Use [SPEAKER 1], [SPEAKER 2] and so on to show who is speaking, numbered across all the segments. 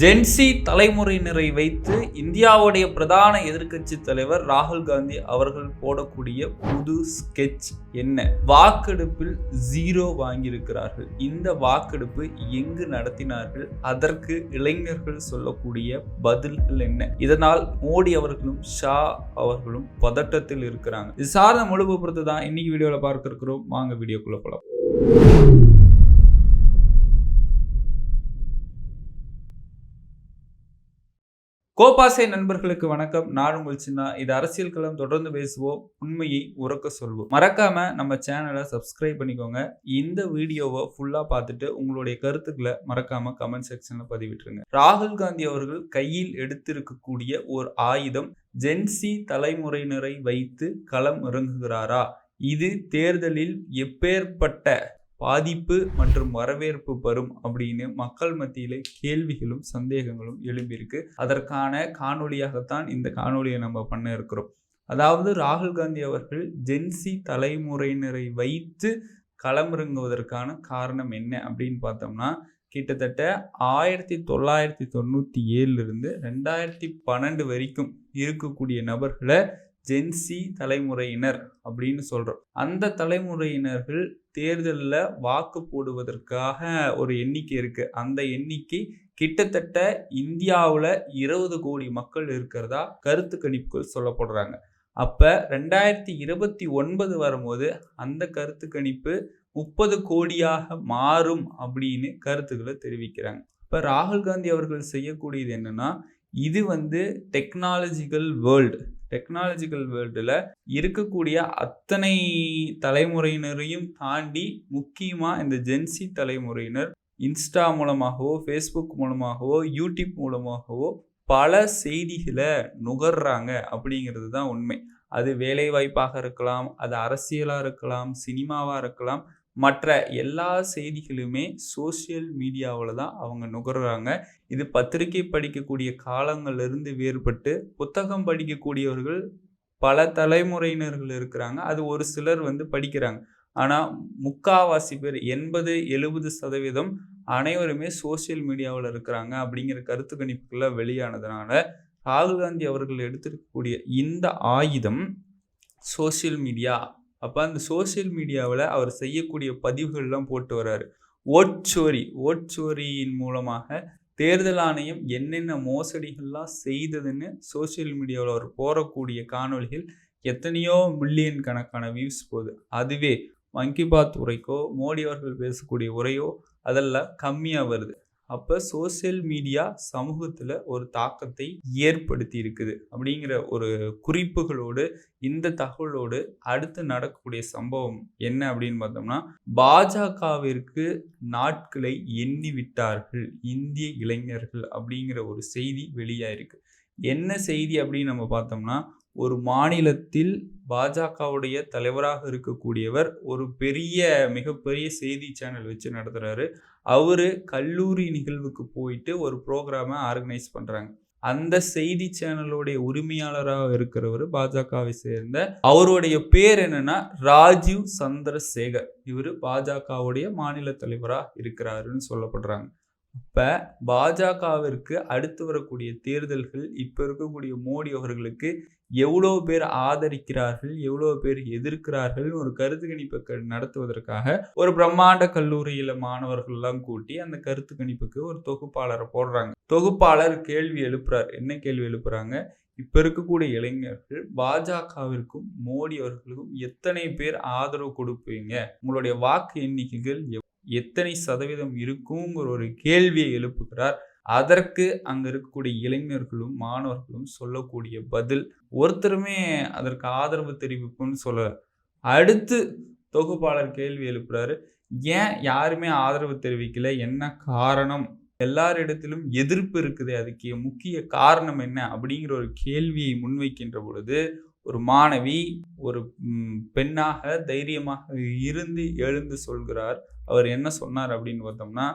[SPEAKER 1] Gen Z தலைமுறையினரை வைத்து இந்தியாவுடைய பிரதான எதிர்க்கட்சி தலைவர் ராகுல் காந்தி அவர்கள் போடக்கூடிய புது ஸ்கெட்ச் என்ன? வாக்கெடுப்பில் ஜீரோ வாங்கியிருக்கிறார்கள். இந்த வாக்கெடுப்பு எங்கு நடத்தினார்கள்? அதற்கு இளைஞர்கள் சொல்லக்கூடிய பதில்கள் என்ன? இதனால் மோடி அவர்களும் ஷா அவர்களும் பதட்டத்தில் இருக்கிறாங்க. இது சார்ந்த முழு பொறுத்து தான் இன்னைக்கு வீடியோவில் பார்க்க இருக்கிறோம் வாங்க வீடியோக்குள்ள போலாம். கோபாசை நண்பர்களுக்கு வணக்கம். நான் உங்கள் சின்ன. இது அரசியல் களம். தொடர்ந்து பேசுவோம். உண்மையை உறக்க சொல்வோம். மறக்காம நம்ம சேனலை சப்ஸ்கிரைப் பண்ணிக்கோங்க. இந்த வீடியோவை ஃபுல்லா பார்த்துட்டு உங்களுடைய கருத்துக்களை மறக்காம கமெண்ட் செக்ஷன்ல பதிவிட்டுருங்க. ராகுல் காந்தி அவர்கள் கையில் எடுத்திருக்கக்கூடிய ஒரு ஆயுதம் ஜென்சி தலைமுறையினரை வைத்து களம் இறங்குகிறாரா? இது தேர்தலில் எப்பேற்பட்ட பாதிப்பு மற்றும் வரவேற்பு பெறும் அப்படின்னு மக்கள் மத்தியில் கேள்விகளும் சந்தேகங்களும் எழும்பியிருக்கு. அதற்கான காணொலியாகத்தான் இந்த காணொலியை நம்ம பண்ண இருக்கிறோம். அதாவது ராகுல் காந்தி அவர்கள் ஜென்சி தலைமுறையினரை வைத்து களமிறங்குவதற்கான காரணம் என்ன அப்படின்னு பார்த்தோம்னா கிட்டத்தட்ட ஆயிரத்தி தொள்ளாயிரத்தி தொண்ணூற்றி ஏழுலேருந்து ரெண்டாயிரத்தி பன்னெண்டு வரைக்கும் இருக்கக்கூடிய நபர்களை ஜென்சி தலைமுறையினர் அப்படின்னு சொல்கிறோம் அந்த தலைமுறையினர்கள் தேர்தலில் வாக்கு போடுவதற்காக ஒரு எண்ணிக்கை இருக்குது அந்த எண்ணிக்கை கிட்டத்தட்ட இந்தியாவில் இருபது கோடி மக்கள் இருக்கிறதா கருத்து கணிப்புகள் சொல்லப்படுறாங்க. அப்போ ரெண்டாயிரத்தி இருபத்தி ஒன்பது வரும்போது அந்த கருத்து கணிப்பு முப்பது கோடியாக மாறும் அப்படின்னு கருத்துக்களை தெரிவிக்கிறாங்க. இப்போ ராகுல் காந்தி அவர்கள் செய்யக்கூடியது என்னன்னா இது வந்து டெக்னாலஜிக்கல் வேர்ல்டு டெக்னாலஜிக்கல் வேர்ல்டில் இருக்கக்கூடிய அத்தனை தலைமுறையினரையும் தாண்டி முக்கியமாக இந்த ஜென்சி தலைமுறையினர் இன்ஸ்டா மூலமாகவோ ஃபேஸ்புக் மூலமாகவோ யூடியூப் மூலமாகவோ பல செய்திகளை நுகர்றாங்க அப்படிங்கிறது தான் உண்மை. அது வேலைவாய்ப்பாக இருக்கலாம் அது அரசியலாக இருக்கலாம் சினிமாவாக இருக்கலாம் மற்ற எல்லா செய்திகளுமே சோசியல் மீடியாவில் தான் அவங்க நுகர்றாங்க. இது பத்திரிகை படிக்கக்கூடிய காலங்களிலிருந்து வேறுபட்டு புத்தகம் படிக்கக்கூடியவர்கள் பல தலைமுறையினர்கள் இருக்கிறாங்க. அது ஒரு சிலர் வந்து படிக்கிறாங்க. ஆனால் முக்காவாசி பேர் எண்பது எழுபது சதவீதம் அனைவருமே சோசியல் மீடியாவில் இருக்கிறாங்க அப்படிங்கிற கருத்து கணிப்புகளை வெளியானதுனால ராகுல் காந்தி அவர்கள் எடுத்திருக்கக்கூடிய இந்த ஆயுதம் சோசியல் மீடியா அப்போ அந்த சோசியல் மீடியாவில் அவர் செய்யக்கூடிய பதிவுகள்லாம் போட்டு வர்றாரு. ஓட்சோரி ஓட்சோரியின் மூலமாக தேர்தல் ஆணையம் என்னென்ன மோசடிகள்லாம் செய்ததுன்னு சோசியல் மீடியாவில் அவர் போடக்கூடிய காணொலிகள் எத்தனையோ மில்லியன் கணக்கான வியூஸ் போகுது. அதுவே மங்கி பாத் உரைக்கோ மோடி அவர்கள் பேசக்கூடிய உரையோ அதெல்லாம் கம்மியாக வருது. அப்போ சோசியல் மீடியா சமூகத்தில் ஒரு தாக்கத்தை ஏற்படுத்தி இருக்குது அப்படிங்கிற ஒரு குறிப்புகளோடு இந்த தகவலோடு அடுத்து நடக்கக்கூடிய சம்பவம் என்ன அப்படின்னு பார்த்தோம்னா பாஜகவிற்கு நாட்களை எண்ணி விட்டார்கள் இந்திய இளைஞர்கள் அப்படிங்கிற ஒரு செய்தி வெளியாயிருக்கு. என்ன செய்தி அப்படின்னு நம்ம பார்த்தோம்னா ஒரு மாநிலத்தில் பாஜகவுடைய தலைவராக இருக்கக்கூடியவர் ஒரு பெரிய மிகப்பெரிய செய்தி சேனல் வச்சு நடத்துகிறாரு அவர் கல்லூரி நிகழ்வுக்கு போயிட்டு ஒரு ப்ரோக்ராமை ஆர்கனைஸ் பண்ணுறாங்க அந்த செய்தி சேனலுடைய உரிமையாளராக இருக்கிறவர் பாஜகவை சேர்ந்த அவருடைய பேர் என்னன்னா ராஜீவ் சந்திரசேகர். இவர் பாஜகவுடைய மாநில தலைவராக இருக்கிறாருன்னு சொல்லப்படுறாங்க. இப்போ பாஜகவிற்கு அடுத்து வரக்கூடிய தேர்தல்கள் இப்போ இருக்கக்கூடிய மோடி அவர்களுக்கு எவ்வளோ பேர் ஆதரிக்கிறார்கள் எவ்வளோ பேர் எதிர்க்கிறார்கள் ஒரு கருத்து கணிப்பை நடத்துவதற்காக ஒரு பிரம்மாண்ட கல்லூரியில் மாணவர்கள்லாம் கூட்டி அந்த கருத்து கணிப்புக்கு ஒரு தொகுப்பாளரை போடுறாங்க. தொகுப்பாளர் கேள்வி எழுப்புறார். என்ன கேள்வி எழுப்புறாங்க? இப்போ இருக்கக்கூடிய இளைஞர்கள் பாஜகவிற்கும் மோடி அவர்களுக்கும் எத்தனை பேர் ஆதரவு கொடுப்பீங்க? உங்களுடைய வாக்கு எண்ணிக்கைகள் எத்தனை சதவீதம் இருக்குங்கிற ஒரு கேள்வியை எழுப்புகிறார். அதற்கு அங்கே இருக்கக்கூடிய இளைஞர்களும் மாணவர்களும் சொல்லக்கூடிய பதில் ஒருத்தருமே அதற்கு ஆதரவு தெரிவிப்புன்னு சொல்லலை. அடுத்து தொகுப்பாளர் கேள்வி எழுப்புறாரு. ஏன் யாருமே ஆதரவு தெரிவிக்கல? என்ன காரணம்? எல்லாரிடத்திலும் எதிர்ப்பு இருக்குது. அதுக்கு முக்கிய காரணம் என்ன? அப்படிங்கிற ஒரு கேள்வியை முன்வைக்கின்ற பொழுது ஒரு மாணவி ஒரு பெண்ணாக தைரியமாக இருந்து எழுந்து சொல்கிறார். அவர் என்ன சொன்னார் அப்படின்னு பார்த்தோம்னா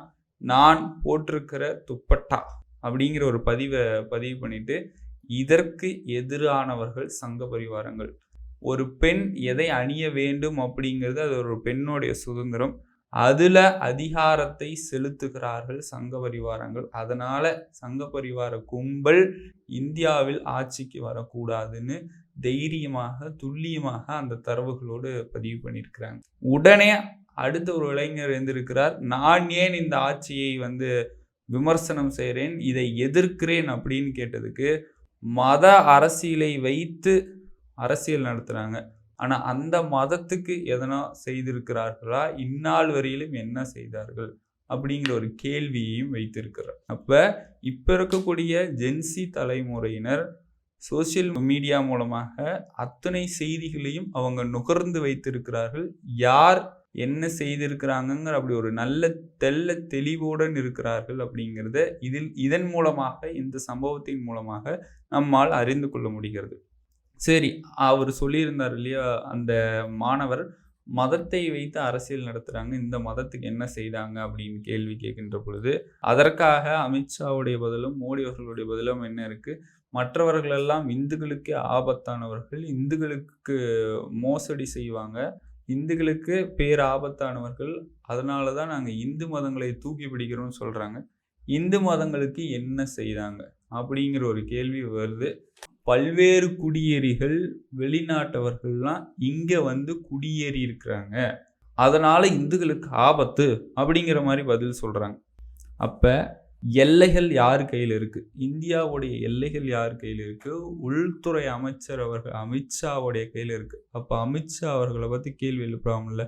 [SPEAKER 1] நான் போட்டிருக்கிற துப்பட்டா அப்படிங்கிற ஒரு பதிவை பதிவு பண்ணிட்டு இதற்கு எதிரானவர்கள் சங்க பரிவாரங்கள். ஒரு பெண் எதை அணிய வேண்டும் அப்படிங்கிறது அது ஒரு பெண்ணுடைய சுதந்திரம். அதில் அதிகாரத்தை செலுத்துகிறார்கள் சங்க பரிவாரங்கள். அதனால் சங்க பரிவார கும்பல் இந்தியாவில் ஆட்சிக்கு வரக்கூடாதுன்னு தைரியமாக துல்லியமாக அந்த தரவுகளோடு பதிவு பண்ணியிருக்கிறாங்க. உடனே அடுத்த ஒரு இளைஞர் இருந்திருக்கிறார் நான் ஏன் இந்த ஆட்சியை வந்து விமர்சனம் செய்கிறேன் இதை எதிர்க்கிறேன் அப்படின்னு கேட்டதுக்கு மத அரசியலை வைத்து அரசியல் நடத்துகிறாங்க ஆனால் அந்த மதத்துக்கு எதனா செய்திருக்கிறார்களா? இந்நாள் வரையிலும் என்ன செய்தார்கள்? அப்படிங்கிற ஒரு கேள்வியையும் வைத்திருக்கிறார். அப்போ இப்போ இருக்கக்கூடிய ஜென்சி தலைமுறையினர் சோசியல் மீடியா மூலமாக அத்தனை செய்திகளையும் அவங்க நுகர்ந்து வைத்திருக்கிறார்கள். யார் என்ன செய்திருக்கிறாங்கங்கிற அப்படி ஒரு நல்ல தெல்ல தெளிவுடன் இருக்கிறார்கள் அப்படிங்கிறத இதில் இதன் மூலமாக இந்த சம்பவத்தின் மூலமாக நம்மால் அறிந்து கொள்ள முடிகிறது. சரி அவர் சொல்லியிருந்தார் இல்லையா அந்த மாணவர் மதத்தை வைத்து அரசியல் நடத்துகிறாங்க இந்த மதத்துக்கு என்ன செய்தாங்க அப்படின்னு கேள்வி கேட்கின்ற பொழுது அதற்காக அமித்ஷாவுடைய பதிலும் மோடி அவர்களுடைய பதிலும் என்ன இருக்குது மற்றவர்களெல்லாம் இந்துக்களுக்கே ஆபத்தானவர்கள் இந்துக்களுக்கு மோசடி செய்வாங்க இந்துக்களுக்கு பேர் ஆபத்தானவர்கள் அதனால தான் நாங்கள் இந்து மதங்களை தூக்கி பிடிக்கிறோம்னு சொல்கிறாங்க இந்து மதங்களுக்கு என்ன செய்தாங்க? அப்படிங்கிற ஒரு கேள்வி வருது. பல்வேறு குடியேறிகள் வெளிநாட்டவர்கள்லாம் இங்கே வந்து குடியேறி இருக்கிறாங்க. அதனால் இந்துக்களுக்கு ஆபத்து அப்படிங்கிற மாதிரி பதில் சொல்கிறாங்க அப்போ எல்லைகள் யார் கையில் இருக்குது இந்தியாவுடைய எல்லைகள் யார் கையில் இருக்குது உள்துறை அமைச்சர் அவர்கள் அமித்ஷாவுடைய கையில் இருக்குது அப்போ அமித்ஷா அவர்களை பற்றி கேள்வி எழுப்பாமல்ல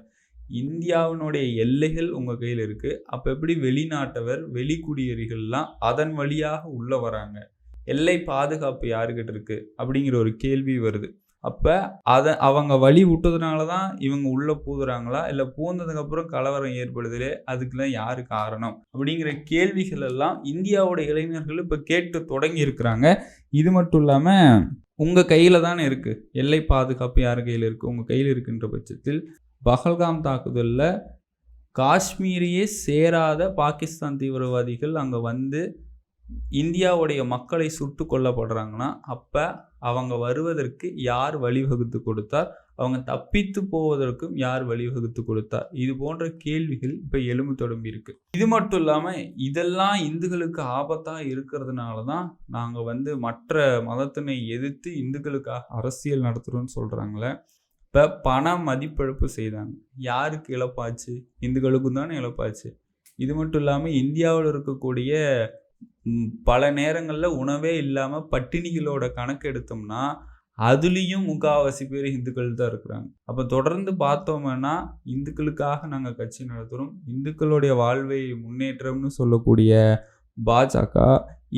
[SPEAKER 1] இந்தியாவினுடைய எல்லைகள் உங்கள் கையில் இருக்குது அப்போ எப்படி வெளிநாட்டவர் வெளிக்குடியேறிகள்லாம் அதன் வழியாக உள்ளே வராங்க? எல்லை பாதுகாப்பு யாருக்கிட்ட இருக்குது அப்படிங்கிற ஒரு கேள்வி வருது. அப்போ அதை அவங்க வழி விட்டதுனால தான் இவங்க உள்ளே பூதுறாங்களா இல்லை பூந்ததுக்கப்புறம் கலவரம் ஏற்படுதலே? அதுக்கெல்லாம் யாரு காரணம்? அப்படிங்கிற கேள்விகள் எல்லாம் இந்தியாவோட இளைஞர்கள் இப்போ கேட்டு தொடங்கி இருக்கிறாங்க. இது மட்டும் இல்லாமல் உங்கள் கையில் தானே இருக்குது எல்லை பாதுகாப்பு யார் கையில் இருக்குது உங்கள் கையில் இருக்குன்ற பட்சத்தில் பஹல்காம் தாக்குதலில் காஷ்மீரையே சேராத பாகிஸ்தான் தீவிரவாதிகள் அங்கே வந்து இந்தியாவுடைய மக்களை சுட்டு கொல்லப்படுறாங்கன்னா அப்போ அவங்க வருவதற்கு யார் வழிவகுத்து கொடுத்தார்? அவங்க தப்பித்து போவதற்கும் யார் வழிவகுத்து கொடுத்தார்? இது போன்ற கேள்விகள் இப்போ எலும்பு தொடம்பி இருக்கு. இது மட்டும் இல்லாமல் இதெல்லாம் இந்துக்களுக்கு ஆபத்தாக இருக்கிறதுனால தான் நாங்கள் வந்து மற்ற மதத்தினை எதிர்த்து இந்துக்களுக்காக அரசியல் நடத்துகிறோம்னு சொல்கிறாங்களே இப்போ பண மதிப்பிழப்பு செய்தாங்க. யாருக்கு இழப்பாச்சு? இந்துக்களுக்கும் தானே இழப்பாச்சு. இது மட்டும் இல்லாமல் இந்தியாவில் இருக்கக்கூடிய பல நேரங்களில் உணவே இல்லாமல் பட்டினிகளோட கணக்கு எடுத்தோம்னா அதுலேயும் முக்கால்வாசி பேர் இந்துக்கள் தான் இருக்கிறாங்க. அப்போ தொடர்ந்து பார்த்தோம்னா இந்துக்களுக்காக நாங்கள் கட்சி நடத்துகிறோம் இந்துக்களுடைய வாழ்வை முன்னேற்றம்னு சொல்லக்கூடிய பாஜக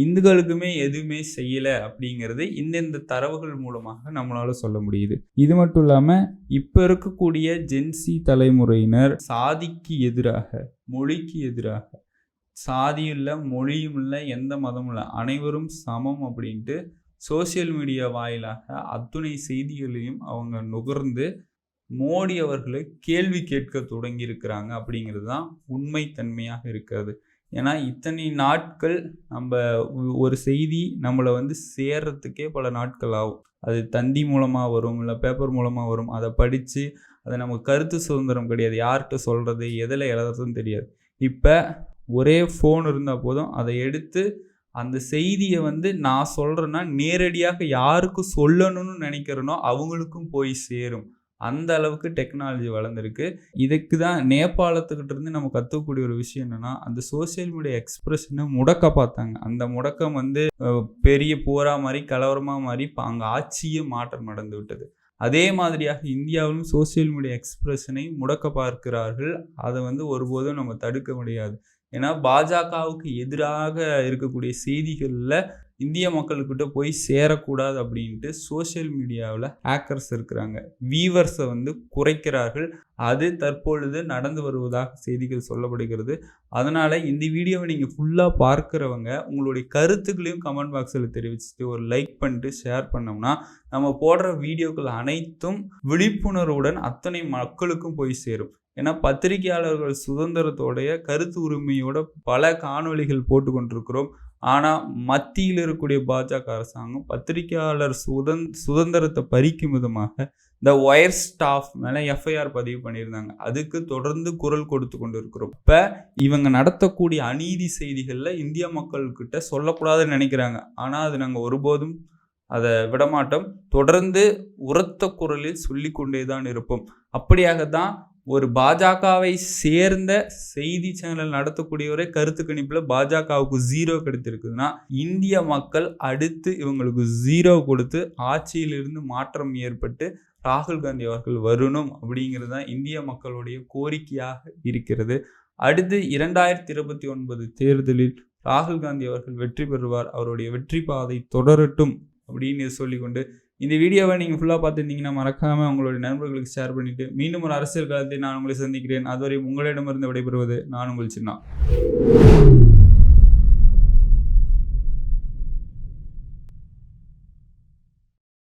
[SPEAKER 1] இந்துக்களுக்குமே எதுவுமே செய்யலை அப்படிங்கிறது இந்தந்த தரவுகள் மூலமாக நம்மளால சொல்ல முடியுது. இது மட்டும் இல்லாமல் இப்போ இருக்கக்கூடிய ஜென்சி தலைமுறையினர் சாதிக்கு எதிராக மொழிக்கு எதிராக சாதியும் இல்லை மொழியும் இல்லை எந்த மதமும் இல்லை அனைவரும் சமம் அப்படின்ட்டு சோசியல் மீடியா வாயிலாக அத்துணை செய்திகளையும் அவங்க நுகர்ந்து மோடி அவர்களை கேள்வி கேட்க தொடங்கியிருக்கிறாங்க அப்படிங்கிறது தான் உண்மைத்தன்மையாக இருக்கிறது. ஏன்னா இத்தனை நாட்கள் நம்ம ஒரு செய்தி நம்மளை வந்து சேர்றதுக்கே பல நாட்கள் ஆகும். அது தந்தி மூலமாக வரும் இல்லை பேப்பர் மூலமாக வரும். அதை படித்து அதை நம்ம கருத்து சுதந்திரம் கிடையாது. யார்கிட்ட சொல்கிறது எதில் எழுதுறதுன்னு தெரியாது. இப்போ ஒரே ஃபோன் இருந்தால் போதும். அதை எடுத்து அந்த செய்தியை வந்து நான் சொல்கிறேன்னா நேரடியாக யாருக்கு சொல்லணும்னு நினைக்கிறேனோ அவங்களுக்கும் போய் சேரும். அந்த அளவுக்கு டெக்னாலஜி வளர்ந்துருக்கு. இதுக்கு தான் நேபாளத்துக்கிட்ட இருந்து நம்ம கற்றுக்கக்கூடிய ஒரு விஷயம் என்னென்னா அந்த சோசியல் மீடியா எக்ஸ்பிரஷனை முடக்க பார்த்தாங்க. அந்த முடக்கம் வந்து பெரிய போரா மாதிரி கலவரமாக மாதிரி இப்போ அங்கே ஆட்சியே மாற்றம் நடந்து விட்டது. அதே மாதிரியாக இந்தியாவிலும் சோசியல் மீடியா எக்ஸ்பிரஷனை முடக்க பார்க்கிறார்கள். அதை வந்து ஒருபோதும் நம்ம தடுக்க முடியாது. ஏன்னா பாஜகவுக்கு எதிராக இருக்கக்கூடிய செய்திகளில் இந்திய மக்கள்கிட்ட போய் சேரக்கூடாது அப்படின்ட்டு சோசியல் மீடியாவில் ஹேக்கர்ஸ் இருக்கிறாங்க. வீவர்ஸை வந்து குறைக்கிறார்கள். அது தற்பொழுது நடந்து வருவதாக செய்திகள் சொல்லப்படுகிறது. அதனால் இந்த வீடியோவை நீங்கள் ஃபுல்லாக பார்க்குறவங்க உங்களுடைய கருத்துக்களையும் கமெண்ட் பாக்ஸில் தெரிவிச்சுட்டு ஒரு லைக் பண்ணிட்டு ஷேர் பண்ணோம்னா நம்ம போடுற வீடியோக்கள் அனைத்தும் விழிப்புணர்வுடன் அத்தனை மக்களுக்கும் போய் சேரும். ஏன்னா பத்திரிகையாளர்கள் சுதந்திரத்தோடைய கருத்து உரிமையோட பல காணொலிகள் போட்டு கொண்டிருக்கிறோம். ஆனால் மத்தியில் இருக்கக்கூடிய பாஜக அரசாங்கம் பத்திரிகையாளர் சுதந் சுதந்திரத்தை பறிக்கும் விதமாக இந்த ஒயர் ஸ்டாஃப் மேலே எஃப்ஐஆர் பதிவு பண்ணியிருந்தாங்க. அதுக்கு தொடர்ந்து குரல் கொடுத்து கொண்டு இருக்கிறோம் இப்போ இவங்க நடத்தக்கூடிய அநீதி செய்திகளில் இந்திய மக்கள்கிட்ட சொல்லக்கூடாதுன்னு நினைக்கிறாங்க. ஆனால் அது நாங்கள் ஒருபோதும் அதை விடமாட்டோம். தொடர்ந்து உரத்த குரலில் சொல்லிக்கொண்டே தான் இருப்போம். அப்படியாக தான் ஒரு பாஜகவை சேர்ந்த செய்தி சேனல் நடத்தக்கூடியவரே கருத்து கணிப்பில் பாஜகவுக்கு ஜீரோ கிடைத்திருக்குதுன்னா இந்திய மக்கள் அடுத்து இவங்களுக்கு ஜீரோ கொடுத்து ஆட்சியிலிருந்து மாற்றம் ஏற்பட்டு ராகுல் காந்தி அவர்கள் வரணும் அப்படிங்கிறது தான் இந்திய மக்களுடைய கோரிக்கையாக இருக்கிறது. அடுத்து இரண்டாயிரத்தி இருபத்தி ஒன்பது தேர்தலில் ராகுல் காந்தி அவர்கள் வெற்றி பெறுவார் அவருடைய வெற்றி பாதை தொடரட்டும் அப்படின்னு சொல்லிக்கொண்டு இந்த வீடியோவை நீங்கள் ஃபுல்லாக பார்த்துருந்தீங்கன்னா மறக்காமல் உங்களுடைய நண்பர்களுக்கு ஷேர் பண்ணிவிட்டு மீண்டும் ஒரு அரசியல் காலத்தை நான் உங்களை சந்திக்கிறேன். அதுவரை உங்களிடமிருந்து விடைபெறுவது நான் உங்கள் சின்ன.